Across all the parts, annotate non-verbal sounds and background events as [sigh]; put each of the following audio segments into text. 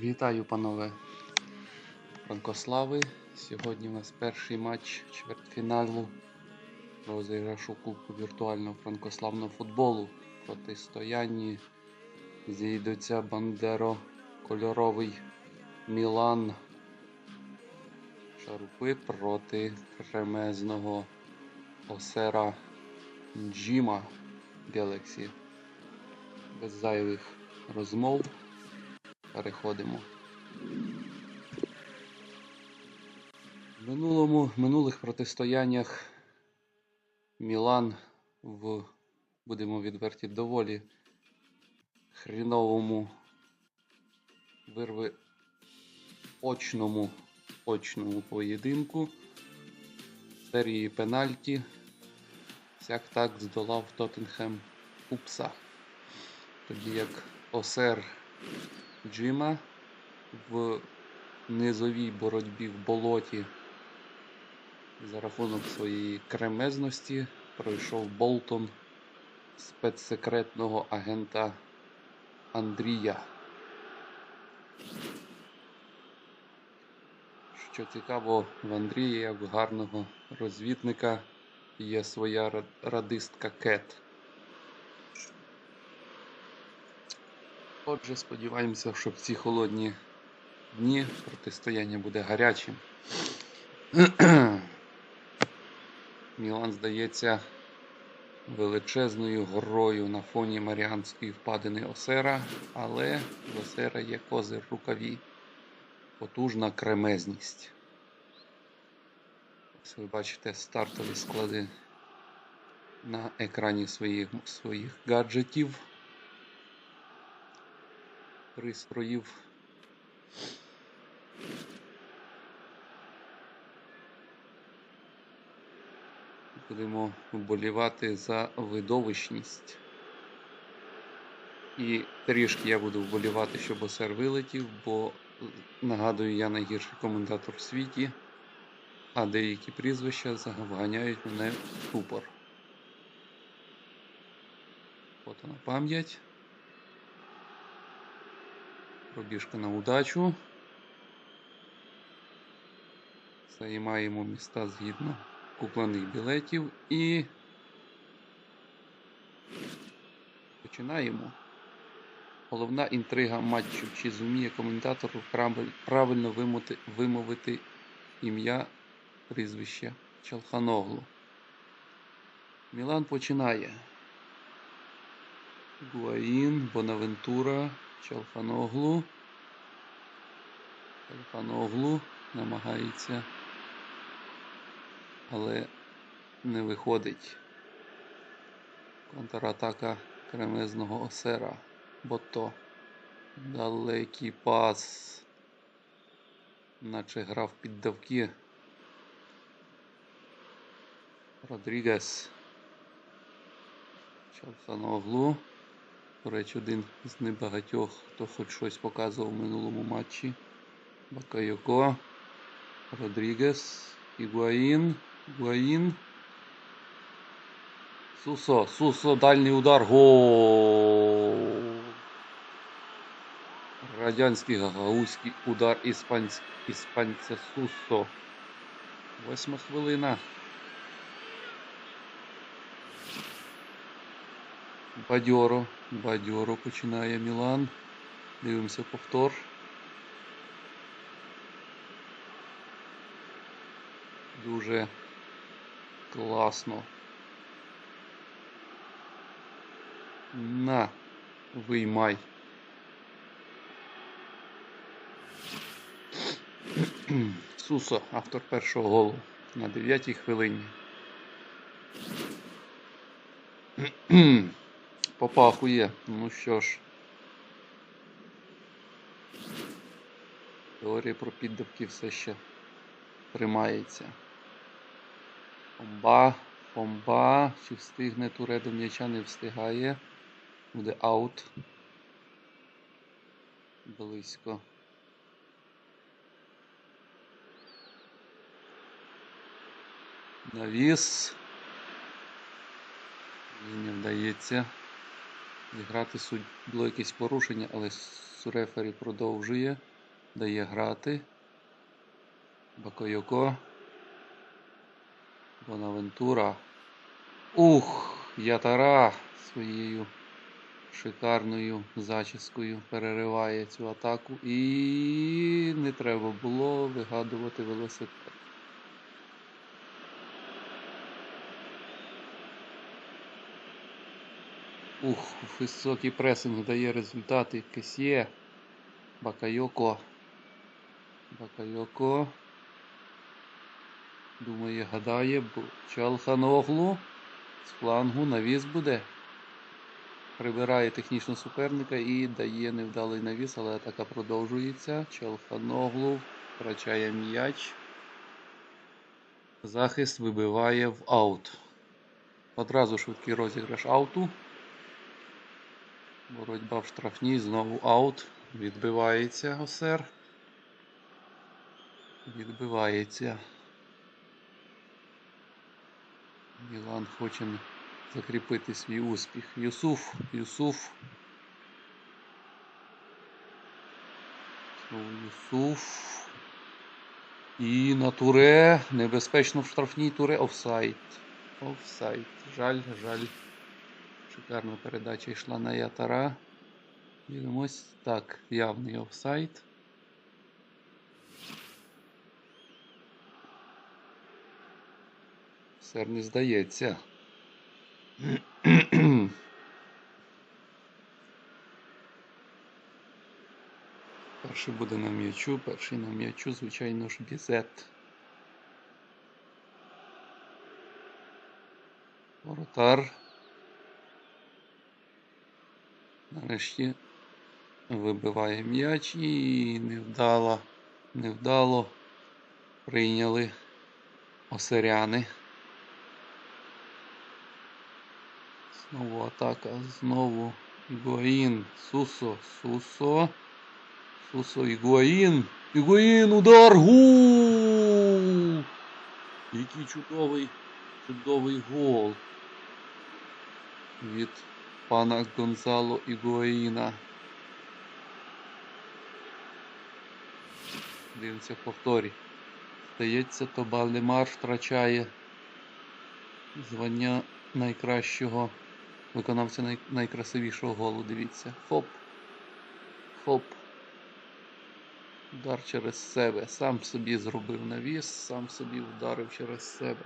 Вітаю, панове Франкослави. Сьогодні у нас перший матч чвертьфіналу розіграшу Кубку віртуального франкославного футболу. Протистоянні зійдуться Бандеро кольоровий Мілан Шарупи проти кремезного Осера Джима Galaxy. Без зайвих розмов переходимо. В минулому, минулих протистояннях Мілан в, будемо відверті, доволі хріновому вирви очному, очному поєдинку серії пенальті сяк так здолав Тоттенхем Упса. Тоді як Осер Джима в низовій боротьбі в болоті за рахунок своєї кремезності пройшов Болтон спецсекретного агента Андрія. Що цікаво, в Андрія, як гарного розвідника, є своя радистка Кет. Отже, сподіваємося, що в ці холодні дні протистояння буде гарячим. [clears throat] Мілан здається величезною горою на фоні Маріанської впадини Осера, але в Осера є козир рукаві. Потужна кремезність. Ось ви бачите стартові склади на екрані своїх, своїх гаджетів пристроїв. Будемо вболівати за видовищність. І трішки я буду вболівати, щоб осер вилетів, бо нагадую, я найгірший коментатор в світі, а деякі прізвища вганяють мене в ступор. Фото на пам'ять. Пробіжка на удачу. Займаємо міста згідно куплених білетів і починаємо. Головна інтрига матчу. Чи зуміє коментатор правильно вимовити, ім'я прізвище Чалханоглу. Мілан починає. Гуаїн, Бонавентура, Чалфаноглу. Чалфаноглу намагається, але не виходить. Контратака кремезного осера. Бото. Далекий пас. Наче грав під давки. Родрігес. Чалфаноглу. До речі, один з небагатьох, хто хоч щось показував в минулому матчі. Бакайоко, Родрігес, Ігуаїн, Ігуаїн. Сусо, Сусо, дальній удар. Гол! Радянський гагаузький удар іспансь... іспанця Сусо. Восьма хвилина. Бадьоро. Бадьоро починає Мілан. Дивимося повтор. Дуже класно. На, виймай. Сусо, автор першого голу на 9 хвилині. Попахує. Ну що ж. Теорія про піддавки все ще тримається. Фомба, фомба. Чи встигне Туре до м'яча не встигає. Буде аут. Близько. Навіс. Ні, не вдається Зіграти суть було якесь порушення, але Сурефері продовжує. Дає грати. Бакойоко. Бонавентура. Ух! Ятара своєю шикарною зачіскою перериває цю атаку. І не треба було вигадувати велосипед. Ух, високий пресинг дає результати. Кесє. Бакайоко. Бакайоко. Думає, гадає, Чалханоглу з флангу навіс буде. Прибирає технічно суперника і дає невдалий навіс, але атака продовжується. Чалханоглу втрачає м'яч. Захист вибиває в аут. Одразу швидкий розіграш ауту. Боротьба в штрафній, знову аут. Відбивається Осер. Відбивається. Мілан хоче закріпити свій успіх. Юсуф, Юсуф. Юсуф. І на туре. Небезпечно в штрафній туре. Офсайд. Офсайд. Жаль, жаль. Шикарна передача йшла на Ятара. Дивимось. Так, явний офсайд. Сер не здається. Перший буде на м'ячу, перший на м'ячу, звичайно ж, бізет. Воротар. Нарешті вибиває м'яч і невдало, невдало прийняли осеряни. Знову атака, знову Ігуаїн, Сусо, Сусо, Сусо, Ігуаїн, Ігуаїн, удар, гул! Який чудовий, чудовий гол від пана Гонзало Ігуаїна. Дивимося повторі. Здається, то Балемар втрачає звання найкращого виконавця най... найкрасивішого голу. Дивіться. Хоп. Хоп. Удар через себе. Сам собі зробив навіс, сам собі вдарив через себе.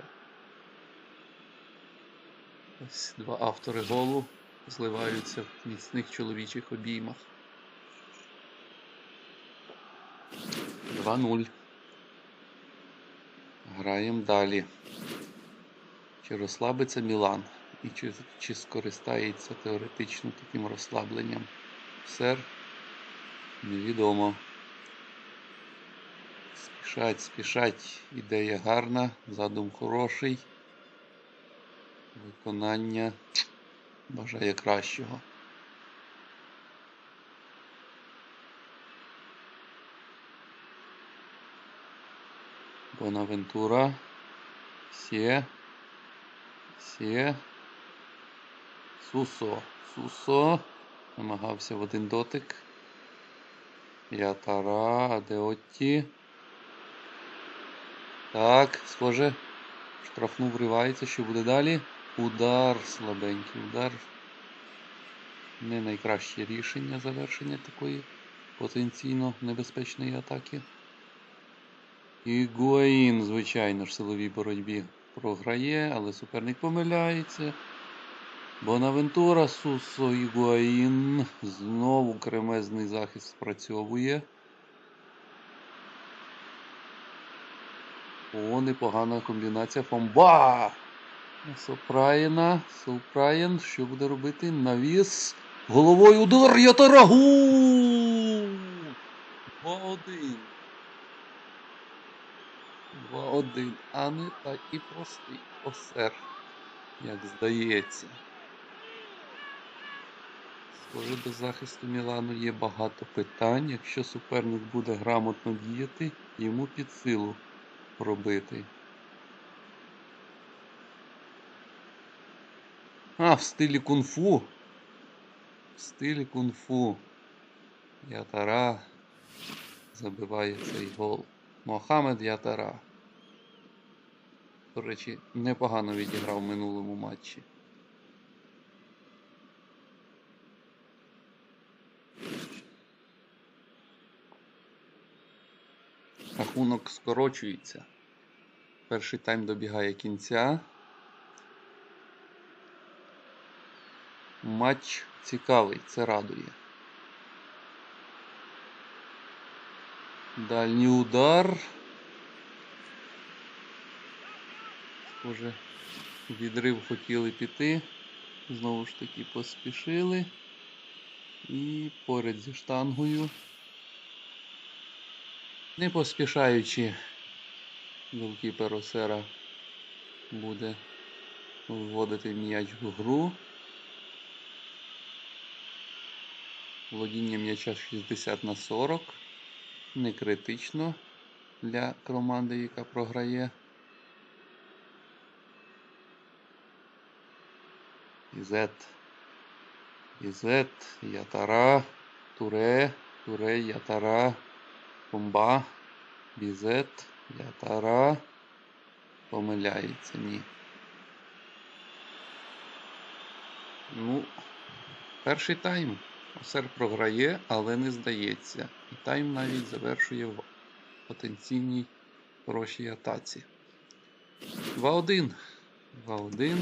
Ось два автори голу зливаються в міцних чоловічих обіймах. 2-0. Граємо далі. Чи розслабиться Мілан? І чи, чи скористається теоретично таким розслабленням? Сер? Невідомо. Спішать, спішать. Ідея гарна, задум хороший. Виконання бажає кращого. Бонавентура. Сє. Сє. Сусо. Сусо. Намагався в один дотик. Ятара. Адеотті. Так, схоже. Штрафну вривається. Що буде далі? Удар слабенький. Удар. Не найкраще рішення завершення такої потенційно небезпечної атаки. Ігуаїн, звичайно ж, в силовій боротьбі програє, але суперник помиляється. Бонавентура, Сусо, Ігуаїн. Знову кремезний захист спрацьовує. О, непогана комбінація Фомба! Сопраєна. Сопраєн. Що буде робити? Навіс. Головою удар Ятарагу! 2-1. 2-1. А не так і простий осер, як здається. Схоже, до захисту Мілану є багато питань. Якщо суперник буде грамотно діяти, йому під силу пробити. А, в стилі кунг-фу. в стилі кунг-фу. Ятара забиває цей гол. Мохамед Ятара. До речі, непогано відіграв в минулому матчі. Рахунок скорочується. Перший тайм добігає кінця. Матч цікавий, це радує. Дальній удар. Схоже, відрив хотіли піти. Знову ж таки поспішили. І поряд зі штангою. Не поспішаючи, голкіпер Осера буде вводити м'яч в гру. Володіння м'яча 60 на 40. Не критично для команди, яка програє. Ізет. Ізет, Ятара, Туре, Туре, Ятара, Бомба, Бізет, Ятара. Помиляється, ні. Ну, перший тайм. Осер програє, але не здається. І тайм навіть завершує в потенційній хорошій атаці. 2-1. 2-1.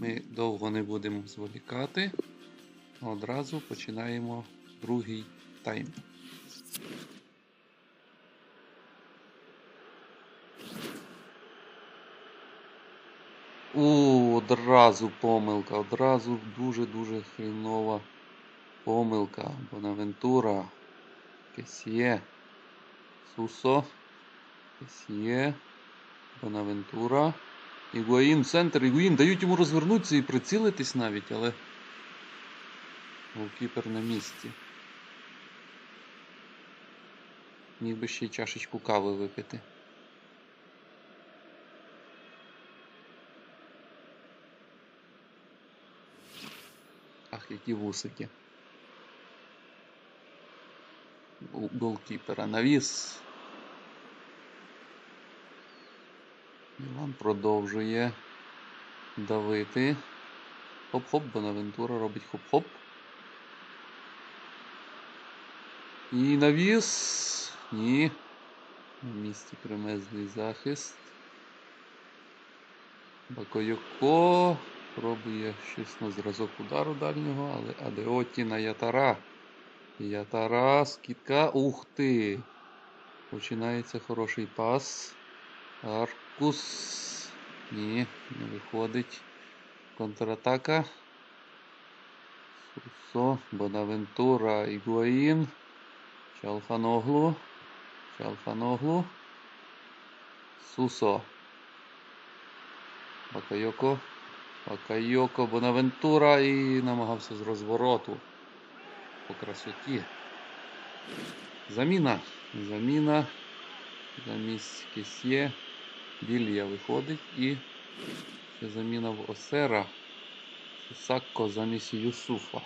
Ми довго не будемо зволікати. Одразу починаємо другий тайм. У, одразу помилка, одразу дуже-дуже хрінова помилка. Бонавентура. Кесьє. Сусо. Кесьє. Бонавентура. Ігуаїн центр. Ігуїн дають йому розвернутися і прицілитись навіть, але голкіпер на місці. Міг би ще й чашечку кави випити. Які вусики. Голкіпера навіс. Іван продовжує давити. Хоп-хоп, Бонавентура робить хоп-хоп. І навіс. Ні. На місці кремезний захист. Бакойоко пробує щось на зразок удару дальнього, але Адеоті на Ятара. Ятара, скидка. Ух ти! Починається хороший пас. Аркус. Ні, не виходить. Контратака. Сусо, Бонавентура, Ігуаїн. Чалханоглу. Чалханоглу. Сусо. Бакайоко. Бакайоко, Бонавентура і намагався з розвороту. По красоті. Заміна. Заміна. Замість Кесьє. Білья виходить і ще заміна в Осера. Сакко замість Юсуфа.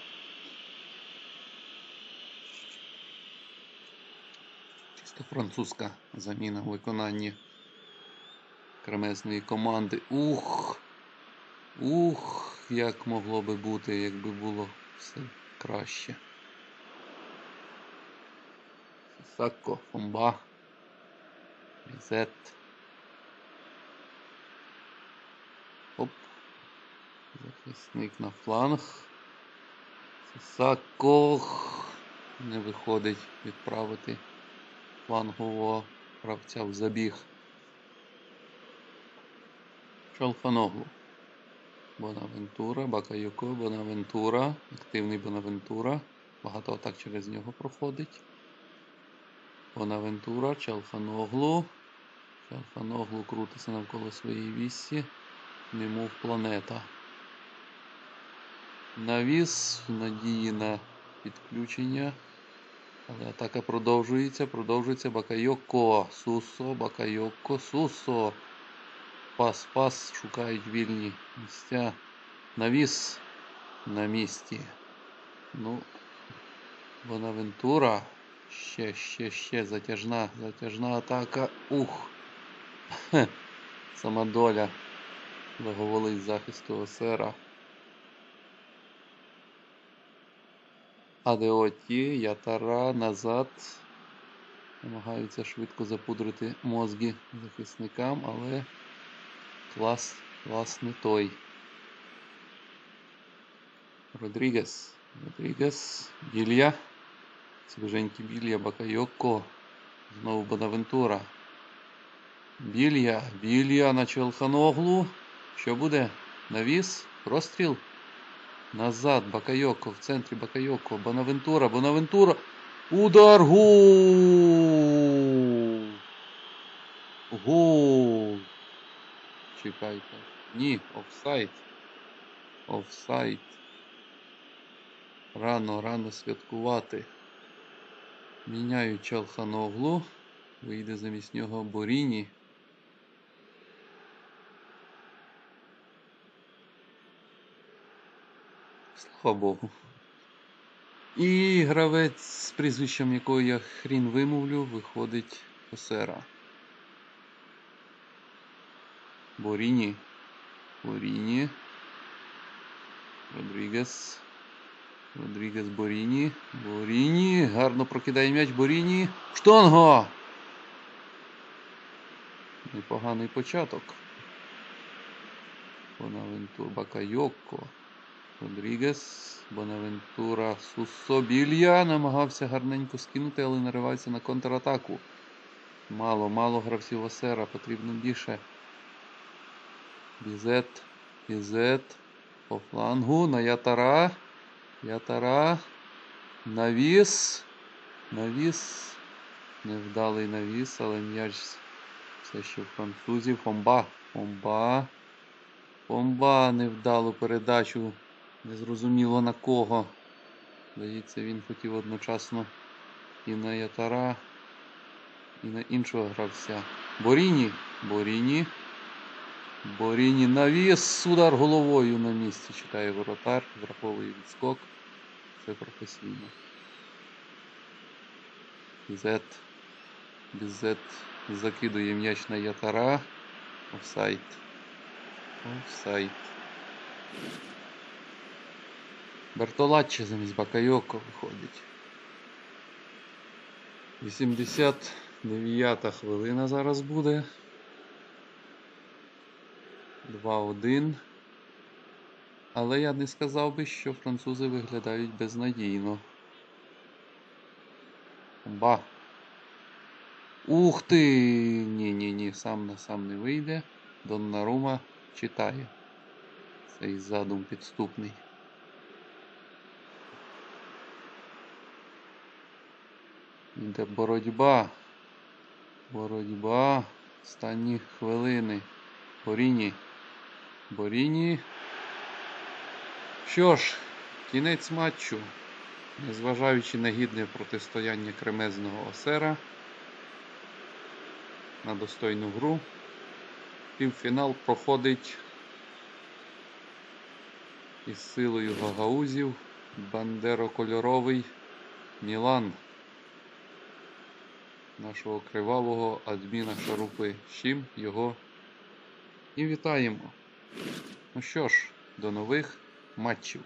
Чисто французька заміна в виконанні кремезної команди. Ух! Ух, як могло би бути, якби було все краще. Сакко, Фомба. Різет. Оп. Захисник на фланг. Сакко. Не виходить відправити флангового гравця в забіг. Шалфаноглу. Бонавентура, Бакаюко, Бонавентура. Активний Бонавентура. Багато атак через нього проходить. Бонавентура, Чалфаноглу. Чалфаноглу крутиться навколо своєї вісі. Немов планета. Навіс надії на підключення. Але атака продовжується. Продовжується Бакайоко. Сусо, Бакайоко, Сусо. Пас, пас, шукають вільні місця. Навіс на місці. Ну, Бонавентура. Ще, ще, ще затяжна, затяжна атака. Ух. [laughs] Сама доля благоволить захисту Осера. Адеоті, Ятара, назад. Намагаються швидко запудрити мозги захисникам, але клас, клас не той. Родрігес. Родрігес. Білья. Свіженький Білья, Бакайоко. Знову Бонавентура. Білья. Білья на Челханоглу. Що буде? Навіс? Розстріл? Назад. Бакайоко. В центрі Бакайоко. Бонавентура. Бонавентура. Удар. Гол. Гол. Чекайте. Ні, офсайд. Офсайд. Рано, рано святкувати. Міняють Чалханоглу. Вийде замість нього Боріні. Слава Богу. І гравець з прізвищем якого я хрін вимовлю, виходить Осера. Боріні. Боріні. Родрігес. Родрігес Боріні. Боріні. Гарно прокидає м'яч Боріні. Штонго! Непоганий початок. Бонавентур Бакайоко. Родрігес. Бонавентура Сусобілья. Намагався гарненько скинути, але наривається на контратаку. Мало, мало гравців Осера. Потрібно більше. Бізет. Бізет. По флангу. На Ятара. Ятара. Навіс. Навіс. Невдалий навіс, але м'яч все ще французів. Фомба. Фомба. Фомба. Невдалу передачу. Незрозуміло на кого. Здається, він хотів одночасно і на Ятара, і на іншого гравця. Боріні. Боріні. Боріні навіс. Удар головою на місці. Чекає воротар. Враховує відскок. Це професійно. Бізет. Бізет закидує м'яч на Ятара. Офсайд. Офсайд. Бертолаччі замість Бакайоко виходить. 89 хвилина зараз буде. 2-1. Але я не сказав би, що французи виглядають безнадійно. Ба. Ух ти! Ні-ні-ні, сам на сам не вийде. Доннарума читає. Цей задум підступний. Іде боротьба. Боротьба. Останні хвилини. Боріні. Боріні. Що ж, кінець матчу. Незважаючи на гідне протистояння кремезного осера на достойну гру, півфінал проходить із силою гагаузів бандерокольоровий Мілан нашого кривавого адміна Шарупи. З чим його і вітаємо. Ну що ж, до нових матчів.